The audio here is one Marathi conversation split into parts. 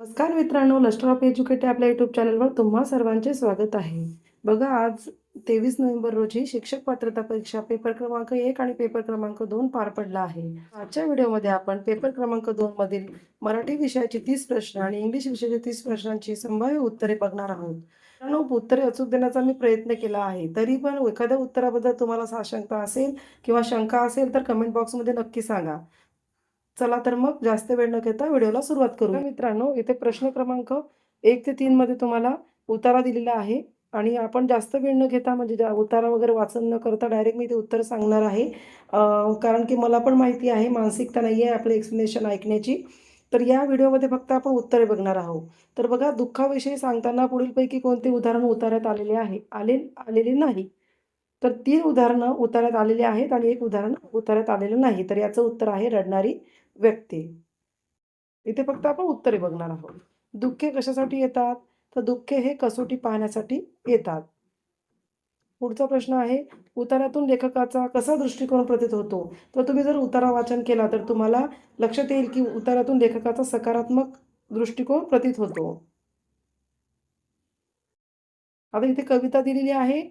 नमस्कार मित्रांनो लस्टर ऑफ एज्युकेट आपल्या यूट्यूब चॅनलवर तुम्हा सर्वांचे स्वागत आहे. बघा आज तेवीस नोव्हेंबर रोजी शिक्षक पात्रता परीक्षा पेपर क्रमांक एक आणि पेपर क्रमांक दोन पार पडला आहे. आजच्या व्हिडिओमध्ये आपण पेपर क्रमांक दोन मधील मराठी विषयाची तीस प्रश्न आणि इंग्लिश विषयाची तीस प्रश्नांची संभाव्य उत्तरे बघणार आहोत. उत्तरे अचूक देण्याचा मी प्रयत्न केला आहे. तरी पण एखाद्या उत्तराबद्दल तुम्हाला साशंकता असेल किंवा शंका असेल तर कमेंट बॉक्समध्ये नक्की सांगा. चला तर मग जास्त वेळ न घेता व्हिडिओला सुरुवात करू. मित्रांनो इथे प्रश्न क्रमांक एक ते तीन मध्ये तुम्हाला उतारा दिलेला आहे आणि आपण जास्त वेळ न घेता म्हणजे उतारा वगैरे वाचन न करता डायरेक्ट मी ते उत्तर सांगणार आहे. कारण की मला पण माहिती आहे मानसिकता नाही आहे आपलं एक्सप्लेनेशन ऐकण्याची. तर या व्हिडिओमध्ये फक्त आपण उत्तरे बघणार आहोत. तर बघा दुःखाविषयी सांगताना पुढीलपैकी कोणते उदाहरण उतारात आलेले आहे? आले आलेले नाही. तर तीन उदाहरणं उतारात आलेली आहेत आणि एक उदाहरण उतारात आलेलं नाही. तर याचं उत्तर आहे रडणारी व्यक्ती. इथे फक्त आपण उत्तरे बघणार आहोत. दुःखे कशासाठी येतात? तर दुःखे हे कसोटी पाहण्यासाठी येतात. पुढचा प्रश्न आहे उतारातून लेखकाचा कसा दृष्टिकोन प्रतीत होतो? तर तुम्ही जर उतारा वाचन केला तर तुम्हाला लक्षात येईल की उतारातून लेखकाचा सकारात्मक दृष्टिकोन प्रतीत होतो. आता इथे कविता दिलेली आहे.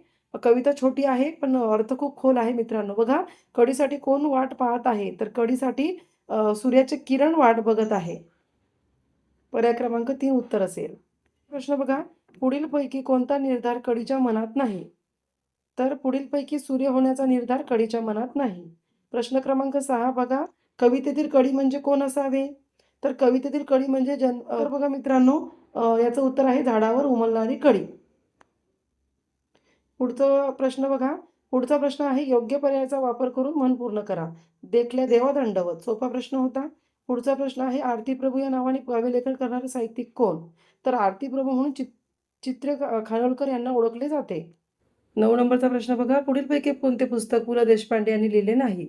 कविता छोटी आहे पण अर्थ खूप खोल आहे मित्रांनो. बघा कडीसाठी कोण वाट पाहत आहे? तर कडीसाठी सूर्याचे किरण वाट बघत आहे. पर्याय क्रमांक तीन उत्तर असेल. प्रश्न बघा पुढीलपैकी कोणता निर्धार कडीच्या मनात नाही? तर पुढीलपैकी सूर्य होण्याचा निर्धार कडीच्या मनात नाही. प्रश्न क्रमांक सहा बघा कवितेतील कडी म्हणजे कोण असावे? तर कवितेतील कडी म्हणजे जन तर बघा मित्रांनो याचं उत्तर आहे झाडावर उमलणारी कडी पुढचा प्रश्न बघा पुढचा प्रश्न आहे योग्य पर्यायाचा वापर करून मन पूर्ण करा. देखल्या देवा दंडवत सोपा प्रश्न होता. पुढचा प्रश्न आहे आरती प्रभू या नावाने काव्यलेखन करणारे साहित्यिक कोण? तर आरती प्रभू म्हणून चित चित्र खानोलकर यांना ओळखले जाते. नऊ नंबरचा प्रश्न बघा. पुढीलपैकी कोणते पुस्तक पु ल देशपांडे यांनी लिहिले नाही?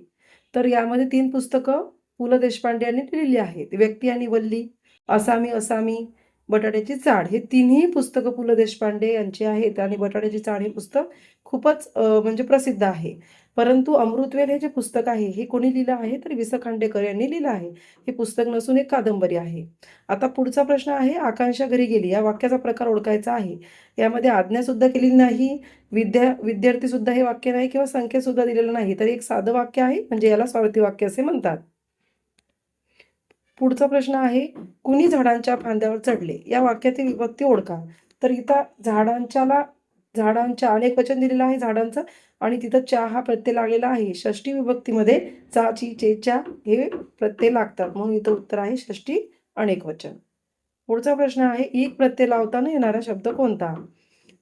तर यामध्ये तीन पुस्तकं पु ल देशपांडे यांनी लिहिली आहेत. व्यक्ती आणि वल्ली असामी असामी बटाट्याची चाळ. हे तिन्ही पुस्तकं पु ल देशपांडे यांची आहेत आणि बटाट्याची चाळ हे पुस्तक खूपच म्हणजे प्रसिद्ध आहे. परंतु अमृतवेल हे जे पुस्तक आहे हे कोणी लिहिलं आहे? तर वि स खांडेकर यांनी लिहिलं आहे. हे पुस्तक नसून एक कादंबरी आहे. आता पुढचा प्रश्न आहे आकांक्षा घरी गेली. या वाक्याचा प्रकार ओळखायचा आहे. यामध्ये आज्ञासुद्धा केलेली नाही विद्या विद्यार्थीसुद्धा हे वाक्य नाही किंवा संख्यासुद्धा दिलेलं नाही. तर एक साधं वाक्य आहे म्हणजे याला स्वार्थी वाक्य असे म्हणतात. पुढचा प्रश्न आहे कुणी झाडांच्या फांद्यावर चढले? या वाक्यातील विभक्ती ओळखा. तर इथं झाडांच्याला झाडांच्या अनेक वचन दिलेलं आहे झाडांचं आणि तिथं चा हा प्रत्यय लागलेला आहे. षष्टी विभक्तीमध्ये चा ची चे च्या हे प्रत्यय लागतात. म्हणून इथं उत्तर आहे षष्टी अनेक वचन. पुढचा प्रश्न आहे एक प्रत्यय लावताना येणारा शब्द कोणता?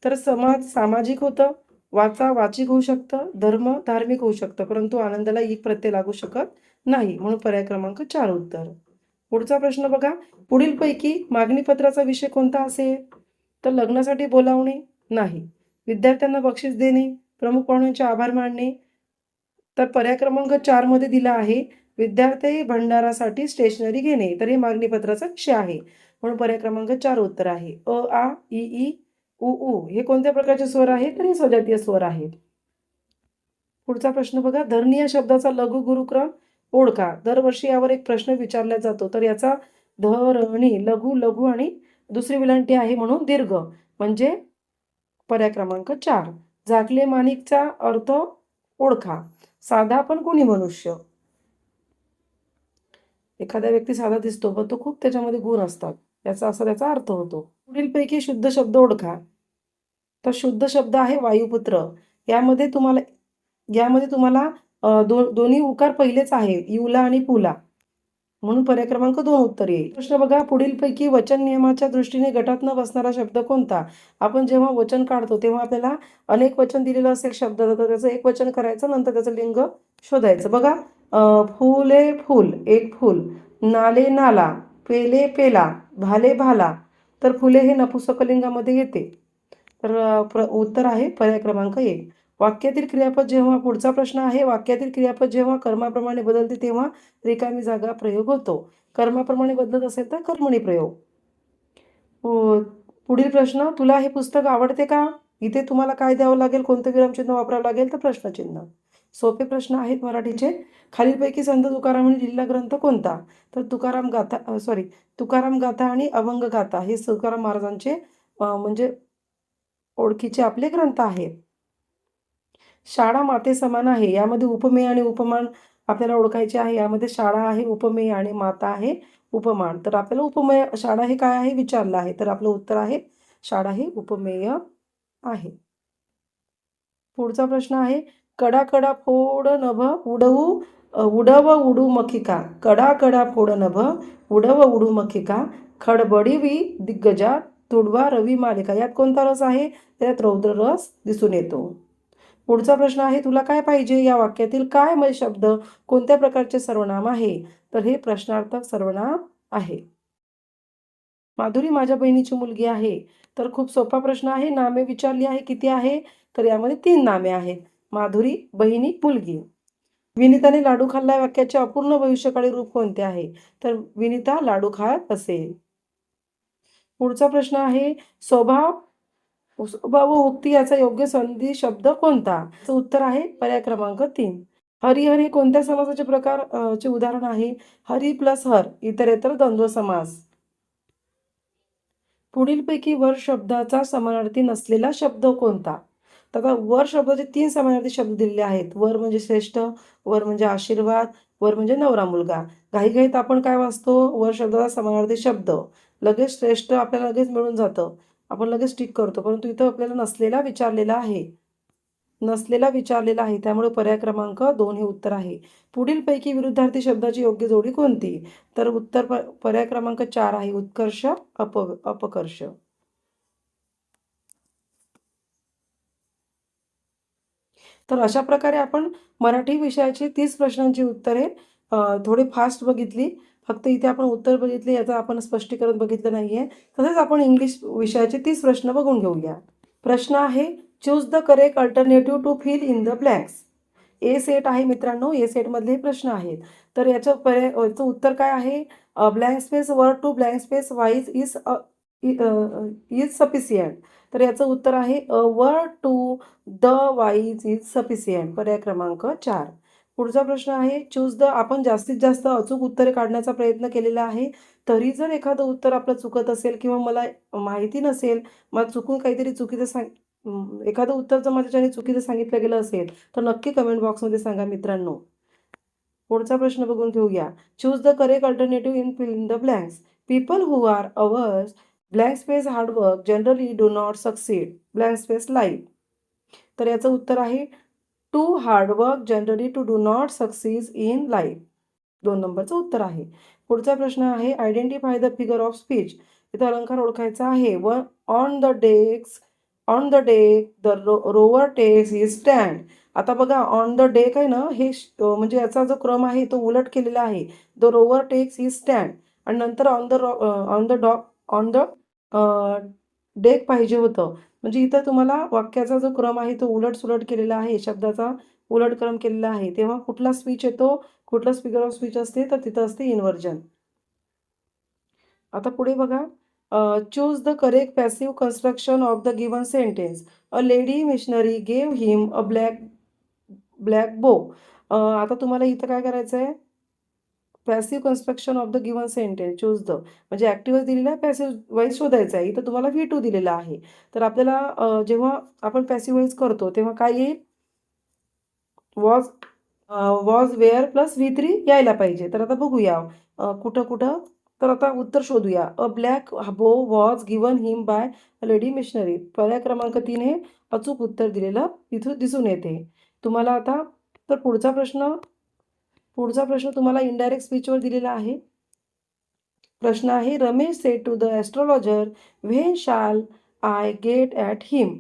तर समाज सामाजिक होतं वाचा वाचिक होऊ शकतं धर्म धार्मिक होऊ शकतं परंतु आनंदाला एक प्रत्यय लागू शकत नाही. म्हणून पर्याय क्रमांक चार उत्तर. पुढचा प्रश्न बघा. पुढीलपैकी मागणीपत्राचा विषय कोणता असेल? तर लग्नासाठी बोलावणे नाही. विद्यार्थ्यांना बक्षीस देणे प्रमुख पाहुण्यांचे आभार मानणे. तर पर्याय क्रमांक चारमध्ये दिला आहे विद्यार्थी भंडारासाठी स्टेशनरी घेणे. तर हे मागणीपत्राचा विषय आहे. म्हणून पर्याय क्रमांक चार उत्तर आहे. अ आ इ ई उ उ हे कोणत्या प्रकारचे स्वर आहेत? तर हे सजातीय स्वर आहेत. पुढचा प्रश्न बघा. धरणी या शब्दाचा लघु गुरुक्रम ओळखा. दरवर्षी यावर एक प्रश्न विचारला जातो. तर याचा धरणी लघु लघु आणि दुसरी विलांटी आहे म्हणून दीर्घ म्हणजे पर्याय क्रमांक चार. झाकले माणिकचा अर्थ ओळखा. साधा पण कोणी मनुष्य? एखाद्या व्यक्ती साधा दिसतो पण तो खूप त्याच्यामध्ये गुण असतात. याचा असा त्याचा अर्थ होतो. पुढीलपैकी शुद्ध शब्द ओळखा. तर शुद्ध शब्द आहे वायुपुत्र. यामध्ये तुम्हाला यामध्ये तुम्हाला दो दोन्ही उकार पहिलेच आहे युला आणि पुला. म्हणून पर्याय क्रमांक दोन उत्तर येईल. प्रश्न बघा पुढीलपैकी वचन नियमाच्या दृष्टीने गटात न बसणारा शब्द कोणता? आपण जेव्हा वचन काढतो तेव्हा आपल्याला अनेक वचन दिलेलं असेल शब्द तर त्याचं एक वचन करायचं नंतर त्याचं लिंग शोधायचं. बघा फुले फूल एक फूल नाले नाला पेले पेला भाले भाला तर फुले हे नपुसकलिंगामध्ये येते. तर प्र उत्तर आहे पर्याय क्रमांक एक. वाक्यातील क्रियापद जेव्हा पुढचा प्रश्न आहे वाक्यातील क्रियापद जेव्हा कर्माप्रमाणे बदलते तेव्हा रिकामी जागा प्रयोग होतो. कर्माप्रमाणे बदलत असेल तर कर्मणी प्रयोग. पुढील प्रश्न तुला हे पुस्तक आवडते का? इथे तुम्हाला काय द्यावं लागेल? कोणतं विरामचिन्ह वापरावं लागेल? तर प्रश्नचिन्ह. सोपे प्रश्न आहेत मराठीचे. खालीलपैकी संत तुकारामांनी लिहिलेला ग्रंथ कोणता? तर तुकाराम गाथा सॉरी तुकाराम गाथा आणि अभंग गाथा हे तुकाराम महाराजांचे म्हणजे ओळखीचे आपले ग्रंथ आहेत. शाळा माते समान आहे. यामध्ये उपमेय आणि उपमान आपल्याला ओळखायचे आहे. यामध्ये शाळा आहे उपमेय आणि माता आहे उपमान. तर आपल्याला उपमेय शाळा हे काय आहे? विचारलं आहे. तर आपलं उत्तर आहे शाळा हे उपमेय आहे. पुढचा प्रश्न आहे कडा कडा फोड नभ उडवू उडव उडू मखिका. कडा कडा फोड नभ उडव उडू मखिका. खडबडीवी दिग्गजा तुडवा रवी मालिका. यात कोणता रस आहे? त्यात रौद्र रस दिसून येतो. पुढचा प्रश्न आहे तुला काय पाहिजे या वाक्यातील काय मय शब्द? कोणत्या प्रकारचे सर्वनाम आहे? तर हे प्रश्नार्थक सर्वनाम आहे. माधुरी माझ्या बहिणीची मुलगी आहे. तर खूप सोपा प्रश्न आहे. नामे विचारली आहे किती आहे? तर यामध्ये तीन नामे आहेत. माधुरी बहिणी मुलगी. विनिताने लाडू खाल्ला वाक्याचे अपूर्ण भविष्यकाळी रूप कोणते आहे? तर विनिता लाडू खात असेल. पुढचा प्रश्न आहे स्वभाव व उक्ती याचा योग्य संधी शब्द कोणता? उत्तर आहे पर्याय क्रमांक तीन. हरिहर हे कोणत्या समासाचे प्रकार चे उदाहरण आहे? हरी प्लस हर इतरेतर द्वंद्व समास. पुढीलपैकी वर शब्दाचा समानार्थी नसलेला शब्द कोणता? तर आता वर शब्दाचे तीन समानार्थी शब्द दिलेले आहेत. वर म्हणजे श्रेष्ठ वर म्हणजे आशीर्वाद वर म्हणजे नवरा मुलगा. घाई घाईत आपण काय वाचतो? वर शब्दाचा समानार्थी शब्द. लगेच श्रेष्ठ आपल्याला लगेच मिळून जातं. आपण लगेच टिक करतो. परंतु इथं आपल्याला नसलेला विचारलेला आहे. नसलेला विचारलेला आहे. त्यामुळे पर्याय क्रमांक दोन हे उत्तर आहे. पुढीलपैकी विरुद्धार्थी शब्दाची योग्य जोडी कोणती? तर उत्तर प- पर्याय क्रमांक चार आहे. उत्कर्ष अप अपकर्ष. तर अशा प्रकारे आपण मराठी विषयाची तीस प्रश्नांची उत्तरे थोडी फास्ट बघितली. फक्त इथे आपण उत्तर बघितले याचं आपण स्पष्टीकरण बघितलं नाही आहे तसेच आपण इंग्लिश विषयाचे तीस प्रश्न बघून घेऊया. प्रश्न आहे choose the correct alternative to fill in the blanks A set आहे मित्रांनो ए सेटमधले प्रश्न आहेत. तर याचं पर्याय याचं उत्तर काय आहे? Blank space word to blank space wise is is sufficient तर याचं उत्तर आहे a word to the wise is sufficient पर्याय क्रमांक चार. पुढचा प्रश्न आहे चूज द आपण जास्तीत जास्त अचूक उत्तरे काढण्याचा प्रयत्न केलेला आहे तरी जर एखादं उत्तर आपलं चुकत असेल किंवा मला माहिती नसेल मला चुकून काहीतरी चुकीचं सांग एखादं उत्तर जर माझ्याच्याने चुकीचं सांगितलं गेलं असेल तर नक्की कमेंट बॉक्समध्ये सांगा मित्रांनो. पुढचा प्रश्न बघून घेऊया. Choose the correct alternative in fill in the blanks people who are averse blank space hard work generally do not succeed blank space life तर याचं उत्तर आहे to hard work generally to do not succeed in life दोन नंबरचं उत्तर आहे. पुढचा प्रश्न आहे identify the figure of speech इथं अलंकार ओळखायचा आहे. व on the decks on the deck the rover takes his stand आता बघा ऑन द डेक आहे ना हे म्हणजे याचा जो क्रम आहे तो उलट केलेला आहे. The rover takes his stand आणि नंतर ऑन द ऑन द डॉ ऑन द डेक पाहिजे होतं. म्हणजे इथं तुम्हाला वाक्याचा जो क्रम आहे तो उलट सुलट केलेला आहे शब्दाचा उलट क्रम केलेला आहे. तेव्हा कुठला स्विच येतो कुठला स्पीकर ऑफ स्विच असते तर तिथं असते इन्व्हर्जन आता पुढे बघा. Choose the correct passive construction of the given sentence a lady missionary gave him a black black bow आता तुम्हाला इथं काय करायचं आहे passive construction of the given sentence choose the म्हणजे ॲक्टिव्ह दिलेला आहे पॅसिव्ह वाईज शोधायचा आहे. इथं तुम्हाला व्ही टू दिलेला आहे. तर आपल्याला जेव्हा आपण पॅसिव्ह वाईज करतो तेव्हा काय येईल? Was was were plus V three यायला पाहिजे. तर आता बघूया. कुठं कुठं? तर आता उत्तर शोधूया. A black bow was given him by a lady missionary पर्याय क्रमांक तीन हे अचूक उत्तर दिलेलं इथून दिसून येते. तुम्हाला आता तर पुढचा प्रश्न पुढचा प्रश्न तुम्हाला इनडायरेक्ट स्पीचवर दिलेला आहे. प्रश्न आहे Ramesh said to the astrologer when shall I get at him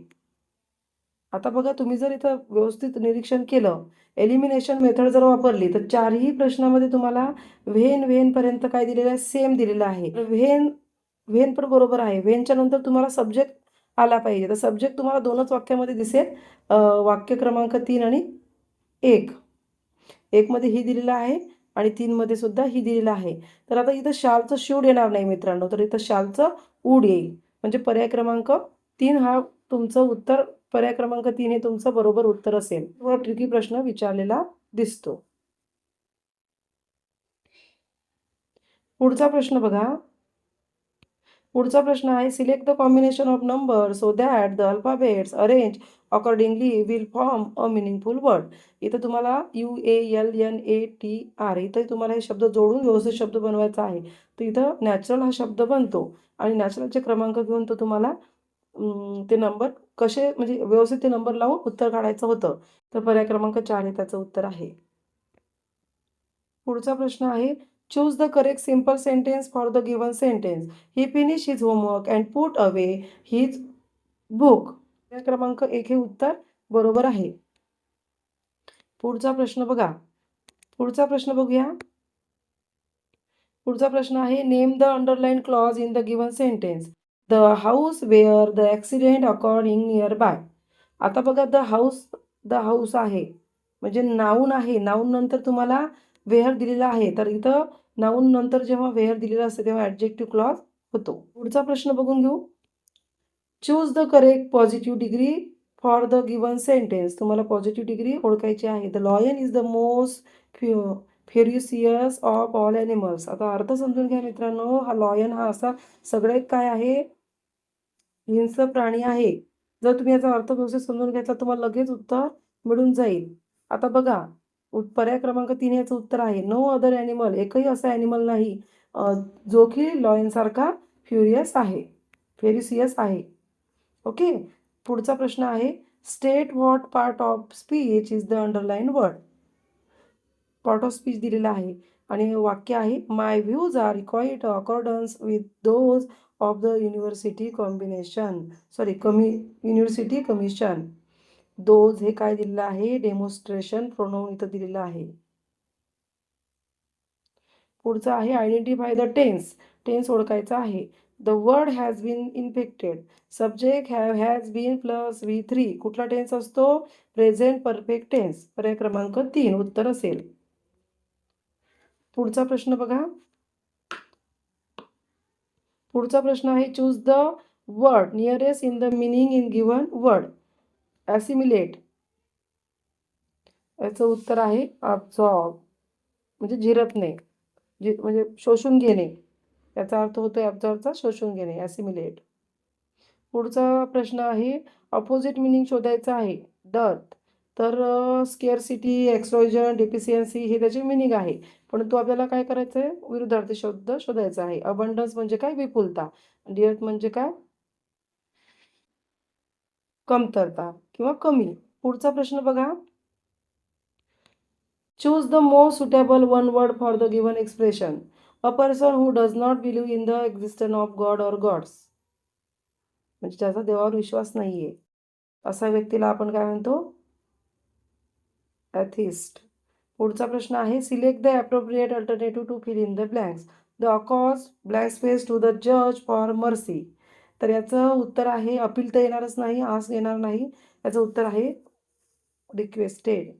आता बघा तुम्ही जर इथं व्यवस्थित निरीक्षण केलं एलिमिनेशन मेथड जर वापरली तर चारही प्रश्नामध्ये तुम्हाला व्हेन व्हेन पर्यंत काय दिलेलं आहे? सेम दिलेलं आहे. व्हेन व्हेन पण बरोबर आहे. व्हेनच्या नंतर तुम्हाला सब्जेक्ट आला पाहिजे. तर सब्जेक्ट तुम्हाला दोनच वाक्यामध्ये दिसेल. वाक्य क्रमांक तीन आणि एक. एकमध्ये ही दिलेलं आहे आणि तीनमध्ये सुद्धा ही दिलेलं आहे. तर आता इथं शालचं शूड येणार नाही मित्रांनो तर इथं शालचं ऊड येईल. म्हणजे पर्याय क्रमांक तीन हा तुमचं उत्तर पर्याय क्रमांक तीन हे तुमचं बरोबर उत्तर असेल. व ट्रिकी प्रश्न विचारलेला दिसतो. पुढचा प्रश्न बघा. पुढचा प्रश्न आहे select the combination of number so that the alphabets arrange accordingly will form a meaningful word इथं तुम्हाला U A L N A T R इथं तुम्हाला हे शब्द जोडून व्यवस्थित शब्द बनवायचा आहे. तर इथं नॅचरल हा शब्द बनतो आणि नॅचरलचे क्रमांक घेऊन तो तुम्हाला ते नंबर कसे म्हणजे व्यवस्थित ते नंबर लावून उत्तर काढायचं होतं. तर पर्याय क्रमांक चार हे त्याचं उत्तर आहे. पुढचा प्रश्न आहे choose the correct simple sentence for the given sentence he finish his homework and put away his book क्रमांक एक हे उत्तर बरोबर आहे. पुढचा प्रश्न बघा. पुढचा प्रश्न बघूया. पुढचा प्रश्न आहे name the underline clause in the given sentence the house where the accident according near by आता बघा द हाऊस द हाऊस आहे. म्हणजे नाऊन आहे. नाऊन नंतर तुम्हाला वेअर दिलेला आहे. तर इथं नाऊन नंतर जेव्हा वेअर दिलेला असते तेव्हा ॲडजेक्टिव्ह क्लॉज होतो. पुढचा प्रश्न बघून घेऊ. Choose the correct positive degree for the given sentence तुम्हाला पॉझिटिव्ह डिग्री ओळखायची आहे. The lion is the most few ferocious of all animals आता अर्थ समजून घ्या मित्रांनो. हा लॉयन हा असा सगळ्यात काय आहे? हिंस प्राणी आहे. जर तुम्ही याचा अर्थ व्यवस्थित समजून घेतला तुम्हाला लगेच उत्तर मिळून जाईल. आता बघा. पर्याय क्रमांक तीन याचं उत्तर आहे. नो अदर ॲनिमल एकही असा ॲनिमल नाही जो की लॉयनसारखा फ्युरियस आहे. फेरिसियस आहे. ओके? पुढचा प्रश्न आहे state what part of speech is the underline word part of speech दिलेला आहे. आणि वाक्य आहे my views are quite accordance with those of the university combination sorry कमी युनिव्हर्सिटी कमिशन दोज हे काय दिलेलं आहे? डेमॉन्स्ट्रेशन प्रोनाऊन इथं दिलेलं आहे. पुढचं आहे आयडेंटिफाय द टेन्स टेन्स ओळखायचा आहे. The word has been infected subject have has been plus V three कुठला टेन्स असतो? प्रेझेंट परफेक्ट टेन्स पर्याय क्रमांक तीन. उत्तर असेल. पुढचा प्रश्न बघा. पुढचा प्रश्न आहे choose the word nearest in the meaning in given word assimilate याचं उत्तर आहे अब्झॉर्ब म्हणजे झिरपणे म्हणजे शोषून घेणे. याचा अर्थ होतो ॲब्झॉर्बचा शोषून घेणे ॲसिमिलेट पुढचा प्रश्न आहे अपोजिट मिनिंग शोधायचा आहे. डर्थ तर स्केअरसिटी एक्सोजन डेफिशियन्सी हे त्याचे मिनिंग आहे. परंतु आपल्याला काय करायचं आहे विरुद्धार्थी शब्द शोधायचा आहे. अबंडन्स म्हणजे काय? विपुलता. डिअर्थ म्हणजे काय? कमतरता किंवा कमी. पुढचा प्रश्न बघा. Choose the most suitable one word for the given expression a person who does not believe in the existence of God or gods म्हणजे त्याचा देवावर विश्वास नाही आहे असा व्यक्तीला आपण काय म्हणतो? ॲथिस्ट पुढचा प्रश्न आहे select the appropriate alternative to fill in the blanks the accused blank space to the जज फॉर मर्सी तर याचं उत्तर आहे अपील तर येणारच नाही आस येणार नाही. याचं उत्तर आहे requested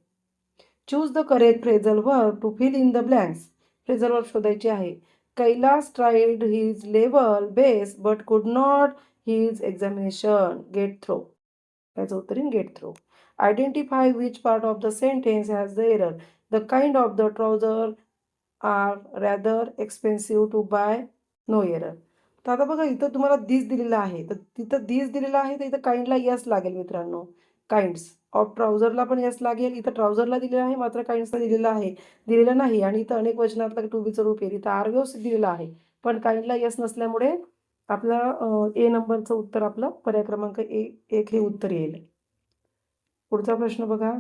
choose the correct phrasal verb to fill in the blanks प्रिझर्वर शोधायची आहे. Kailash tried his level best but could not his examination get through याचं उत्तर in get through identify which part of the sentence has the error the kind of the trouser are rather expensive to buy no error तर आता बघा इथं तुम्हाला दिस दिलेला आहे. तर तिथं दिस दिलेला आहे तर इथं काइंडला यस लागेल मित्रांनो. काइंड्स ऑफ ट्राउझरला पण यस लागेल. इथं ट्राउझरला दिलेलं आहे मात्र काइंड्सला दिलेलं आहे. दिलेलं नाही आणि इथं अनेक वचनातला टू बीचं रूप येईल इथं आर व्यवस्थित दिलेलं आहे. पण काइंडला यस नसल्यामुळे आपला ए नंबरचं उत्तर आपलं पर्याय क्रमांक ए एक हे उत्तर येईल. पुढचा प्रश्न बघा.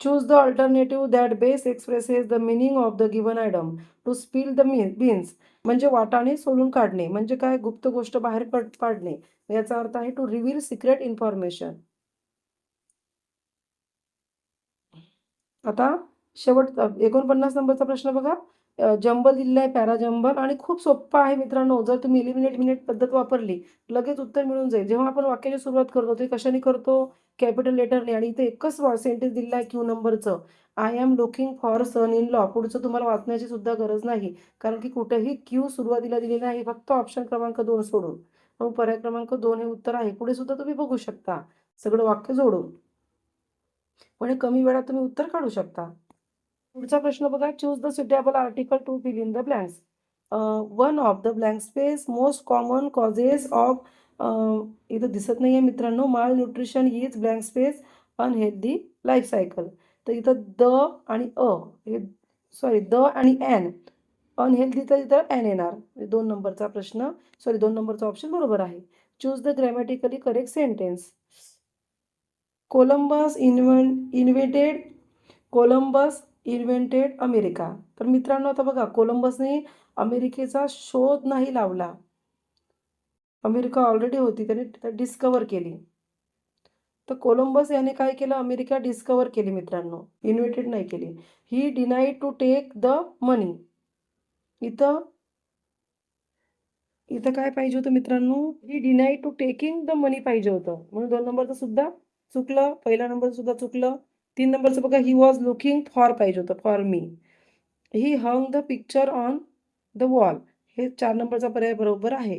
Choose the alternative that best expresses the meaning of the given idiom to spill the beans म्हणजे वाटाणे सोलून काढणे. म्हणजे काय? गुप्त गोष्ट बाहेर पड पाडणे. याचा अर्थ आहे टू रिव्हील सिक्रेट इन्फॉर्मेशन आता शेवट एकोणपन्नास नंबरचा प्रश्न बघा. जंबल दिलेला आहे पॅरा जंबल आणि खूप सोप्पा आहे मित्रांनो. जर तुम्ही इलिमिनेट मिनिट पद्धत वापरली लगेच उत्तर मिळून जाईल. जेव्हा आपण वाक्याची सुरुवात करतो ते कशाने करतो? कॅपिटल लेटरने आणि इथे एकच सेंटेन्स दिलेला आहे क्यू नंबरचं I am looking for son in law पुढचं तुम्हाला वाचण्याची सुद्धा गरज नाही. कारण की कुठेही क्यू सुरुवातीला दिलेला आहे. फक्त ऑप्शन क्रमांक दोन सोडून. मग पर्याय क्रमांक दोन हे उत्तर आहे. पुढे सुद्धा तुम्ही बघू शकता. सगळं वाक्य जोडून. पण हे कमी वेळात तुम्ही उत्तर काढू शकता. पुढचा प्रश्न बघा choose the suitable article to fill in the blanks one of the blank space most common causes of इथं दिसत नाही आहे मित्रांनो malnutrition is blank space unhealthy life cycle तर इथं द आणि अ हे सॉरी द आणि एन अनहेल्दी तर इथं एन येणार. दोन नंबरचा प्रश्न सॉरी दोन नंबरचा ऑप्शन बरोबर आहे. Choose the grammatically correct sentence Columbus invent invented Columbus invented America. तर मित्रांनो आता बघा कोलंबसने अमेरिकेचा शोध नाही लावला. अमेरिका ऑलरेडी होती त्याने डिस्कवर केली. तर कोलंबस याने काय केलं? अमेरिका डिस्कवर केली मित्रांनो. इन्व्हेटेड नाही केली. He denied to take the money इथं इथं काय पाहिजे होतं मित्रांनो? He denied to taking the money पाहिजे होतं. म्हणून दोन नंबरचं सुद्धा चुकलं पहिला नंबर सुद्धा चुकलं. तीन नंबरचं बघा ही वॉज लुकिंग फॉर पाहिजे होतं for me he hung the picture on the wall हे चार नंबरचा पर्याय बरोबर आहे.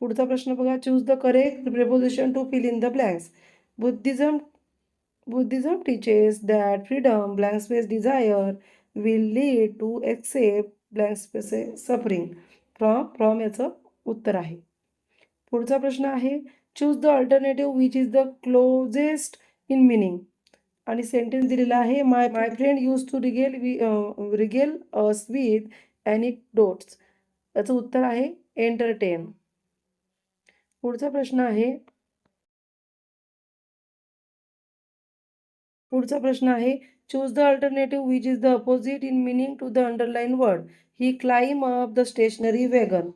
पुढचा प्रश्न बघा choose the correct preposition to fill in the blanks Buddhism Buddhism teaches that freedom blank space desire will lead to except blank space suffering from from याचं उत्तर आहे. पुढचा प्रश्न आहे choose the alternative which is the closest in meaning आणि सेंटेन्स दिलेला आहे my my friend use to regale we regale us with anecdotes याचं उत्तर आहे एंटरटेन पुढचा प्रश्न आहे पुढचा प्रश्न आहे choose the alternative which is the opposite in meaning to the underline word he climb up the stationary wagon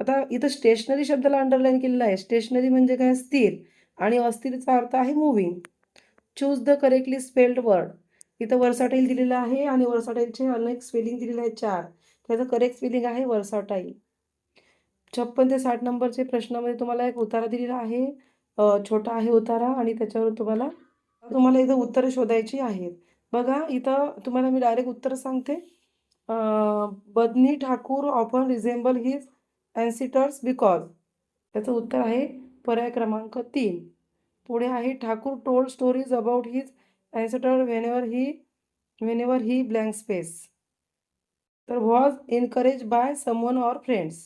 आता इथं स्टेशनरी शब्दाला अंडरलाईन केलेला आहे. स्टेशनरी म्हणजे काय? स्थिर. आणि अस्थिरचा अर्थ आहे moving choose the correctly spelled word इथं वर्साटाईल दिलेलं आहे आणि वर्साटाईलचे अनेक स्पेलिंग दिलेले आहेत चार. त्याचं करेक्ट स्पेलिंग आहे वर्साटाईल छप्पन ते साठ नंबरचे प्रश्नामध्ये तुम्हाला एक उतारा दिलेला आहे. छोटा आहे उतारा आणि त्याच्यावर तुम्हाला तुम्हाला इथं उत्तरं शोधायची आहेत. बघा इथं तुम्हाला मी डायरेक्ट उत्तर सांगते. Badni Thakur often resemble his ancestors because. त्याचं उत्तर आहे पर्याय क्रमांक तीन. पुढे आहे Thakur told stories about his ancestor whenever he whenever he blank space तर was encourage by someone or friends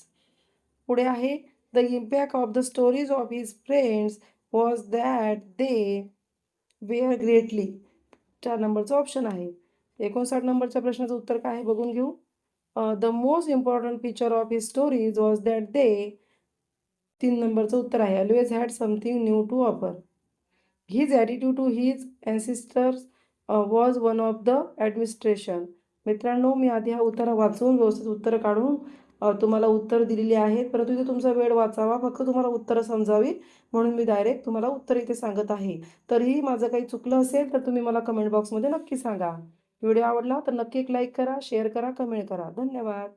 पुढे आहे the impact of the stories of his friends was that they were greatly चार नंबरचं ऑप्शन आहे. एकोणसाठ नंबरच्या प्रश्नाचं उत्तर काय आहे? बघून घेऊ. The most important feature of his stories was that they तीन नंबरचं उत्तर आहे always had something new to offer his attitude to his ancestors was one of the administration मित्रांनो मी आधी हा उत्तर वाचून व्यवस्थित उत्तर काढून uh, तुम्हाला उत्तर दिलेली आहेत. परंतु इथे तुमचा वेळ वाचावा फक्त तुम्हाला उत्तरं समजावी म्हणून मी डायरेक्ट तुम्हाला उत्तर इथे सांगत आहे. तरीही माझं काही चुकलं असेल तर तुम्ही मला कमेंट बॉक्समध्ये नक्की सांगा. व्हिडिओ आवडला तर नक्की एक लाईक करा शेअर करा कमेंट करा. धन्यवाद.